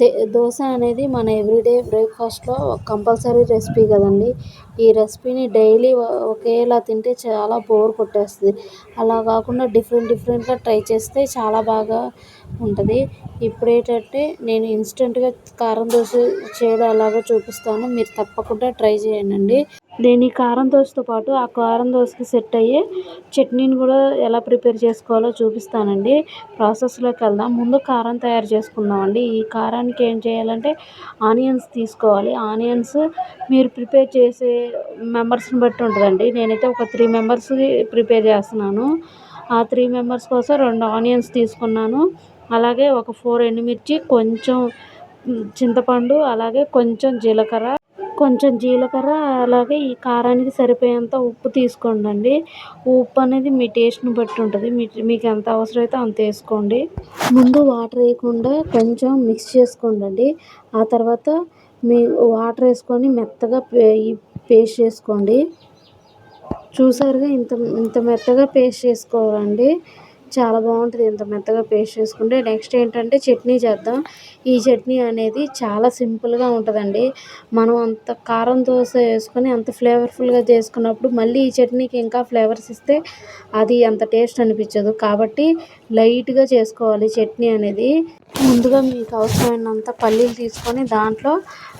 They dosa అనేది మన everyday బ్రేక్ఫాస్ట్లో కంపల్సరీ రెసిపీ కదండి. ఈ రెసిపీని డైలీ ఒకేలా తింటే చాలా బోర్ కొట్టేస్తుంది. అలా కాకుండా డిఫరెంట్ డిఫరెంట్గా ట్రై చేస్తే చాలా బాగా ఉంటుంది. ఇప్పుడు ఏంటంటే నేను ఇన్స్టెంట్గా కారం దోశ చేయడం ఎలాగో చూపిస్తాను. మీరు తప్పకుండా ట్రై చేయండి. నేను ఈ కారం దోశతో పాటు ఆ కారం దోశకి సెట్ అయ్యే చట్నీని కూడా ఎలా ప్రిపేర్ చేసుకోవాలో చూపిస్తానండి. ప్రాసెస్లోకి వెళ్దాం. ముందు కారం తయారు చేసుకుందామండి. ఈ కారానికి ఏం చేయాలంటే ఆనియన్స్ తీసుకోవాలి. ఆనియన్స్ మీరు ప్రిపేర్ చేసే మెంబర్స్ని బట్టి ఉంటుందండి. నేనైతే ఒక త్రీ మెంబర్స్ ప్రిపేర్ చేస్తున్నాను. ఆ త్రీ మెంబర్స్ కోసం రెండు ఆనియన్స్ తీసుకున్నాను. అలాగే ఒక ఫోర్ ఎండుమిర్చి కొంచెం చింతపండు అలాగే కొంచెం జీలకర్ర కొంచెం జీలకర్ర అలాగే ఈ కారానికి సరిపోయేంత ఉప్పు తీసుకోండి ఉప్పు అనేది మీ టేస్ట్ని బట్టి ఉంటుంది. మీ మీకు ఎంత అవసరమైతే అంత వేసుకోండి. ముందు వాటర్ వేయకుండా కొంచెం మిక్స్ చేసుకోండి ఆ తర్వాత మీ వాటర్ వేసుకొని మెత్తగా పేస్ట్ చేసుకోండి. చూసారుగా ఇంత ఇంత మెత్తగా పేస్ట్ చేసుకోవాలండి. చాలా బాగుంటుంది. ఇంత మెత్తగా పేస్ట్ చేసుకుంటే నెక్స్ట్ ఏంటంటే చట్నీ చేద్దాం. ఈ చట్నీ అనేది చాలా సింపుల్గా ఉంటుందండి. మనం అంత కారం దోశ వేసుకొని అంత ఫ్లేవర్ఫుల్గా చేసుకున్నప్పుడు మళ్ళీ ఈ చట్నీకి ఇంకా ఫ్లేవర్స్ ఇస్తే అది అంత టేస్ట్ అనిపించదు. కాబట్టి లైట్గా చేసుకోవాలి చట్నీ అనేది. ముందుగా మీకు అవసరమైనంత పల్లీలు తీసుకొని దాంట్లో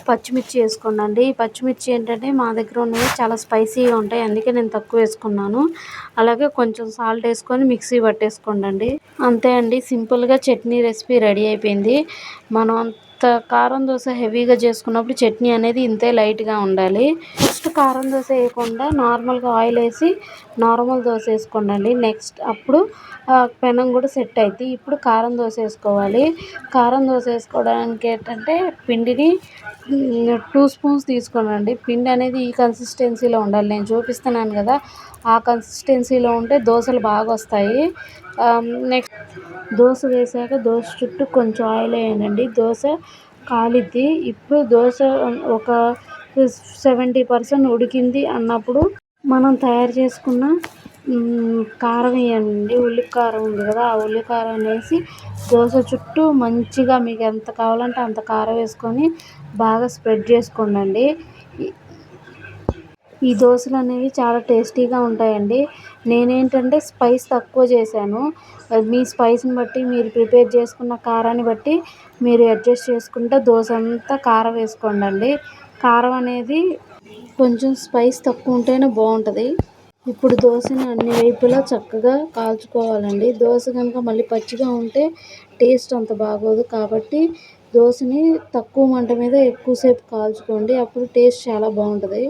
పచ్చిమిర్చి వేసుకోండి పచ్చిమిర్చి ఏంటంటే మా దగ్గర ఉన్నవి చాలా స్పైసీగా ఉంటాయి. అందుకే నేను తక్కువ వేసుకున్నాను. అలాగే కొంచెం సాల్ట్ వేసుకొని మిక్సీ పట్టేసుకోండి అంతే అండి. సింపుల్గా చట్నీ రెసిపీ రెడీ అయిపోయింది. మనం కారం దోశ హెవీగా చేసుకున్నప్పుడు చట్నీ అనేది ఇంతే లైట్గా ఉండాలి. ఫస్ట్ కారం దోశ వేయకుండా నార్మల్గా ఆయిల్ వేసి నార్మల్ దోశ వేసుకోండి నెక్స్ట్ అప్పుడు పెనం కూడా సెట్ అవుతుంది ఇప్పుడు కారం దోశ వేసుకోవాలి. కారం దోశ వేసుకోవడానికి ఏంటంటే పిండిని టూ స్పూన్స్ తీసుకోనండి. పిండి అనేది ఈ కన్సిస్టెన్సీలో ఉండాలి. నేను చూపిస్తున్నాను కదా ఆ కన్సిస్టెన్సీలో ఉంటే దోశలు బాగా వస్తాయి. Um, నెక్స్ట్ దోశ వేసాక దోశ చుట్టూ కొంచెం ఆయిల్ వేయనండి దోశ కాలిద్ది. ఇప్పుడు దోశ ఒక సెవెంటీ పర్సెంట్ ఉడికింది అన్నప్పుడు మనం తయారు చేసుకున్న కారం వేయండి. ఉల్లి కారం ఉంది కదా ఆ ఉల్లి కారం వేసి దోశ చుట్టూ మంచిగా మీకు ఎంత కావాలంటే అంత కారం వేసుకొని బాగా స్ప్రెడ్ చేసుకోండి ఈ దోశలు అనేవి చాలా టేస్టీగా ఉంటాయండి. నేనేంటంటే స్పైస్ తక్కువ చేశాను. మీ స్పైస్ని బట్టి మీరు ప్రిపేర్ చేసుకున్న కారాన్ని బట్టి మీరు అడ్జస్ట్ చేసుకుంటే దోశ అంతా కారం వేసుకోండి కారం అనేది కొంచెం స్పైస్ తక్కువ ఉంటేనే బాగుంటుంది. ఇప్పుడు దోశని అన్ని వైపులా చక్కగా కాల్చుకోవాలండి. దోశ కనుక మళ్ళీ పచ్చిగా ఉంటే టేస్ట్ అంత బాగోదు కాబట్టి దోశని తక్కువ మంట మీద ఎక్కువసేపు కాల్చుకోండి. అప్పుడు టేస్ట్ చాలా బాగుంటుంది.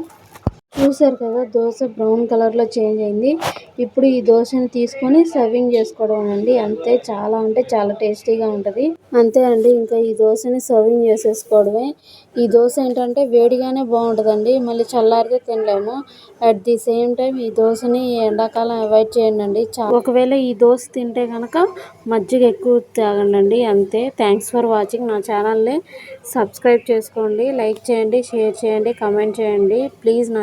చూసారు కదా దోశ బ్రౌన్ కలర్లో చేంజ్ అయింది. ఇప్పుడు ఈ దోశని తీసుకొని సర్వింగ్ చేసుకోవడం అండి. అంతే చాలా అంటే చాలా టేస్టీగా ఉంటుంది. అంతే అండి ఇంకా ఈ దోశని సర్వింగ్ చేసేసుకోవడమే. ఈ దోశ ఏంటంటే వేడిగానే బాగుంటుందండి. మళ్ళీ చల్లారితే తినలేము. అట్ ది సేమ్ టైం ఈ దోశని ఎండాకాలం అవాయిడ్ చేయండి ఒకవేళ ఈ దోశ తింటే కనుక మజ్జిగ ఎక్కువ తాగండి అంతే. థ్యాంక్స్ ఫర్ వాచింగ్ నా ఛానల్ని. సబ్స్క్రైబ్ చేసుకోండి లైక్ చేయండి షేర్ చేయండి కమెంట్ చేయండి. ప్లీజ్ నా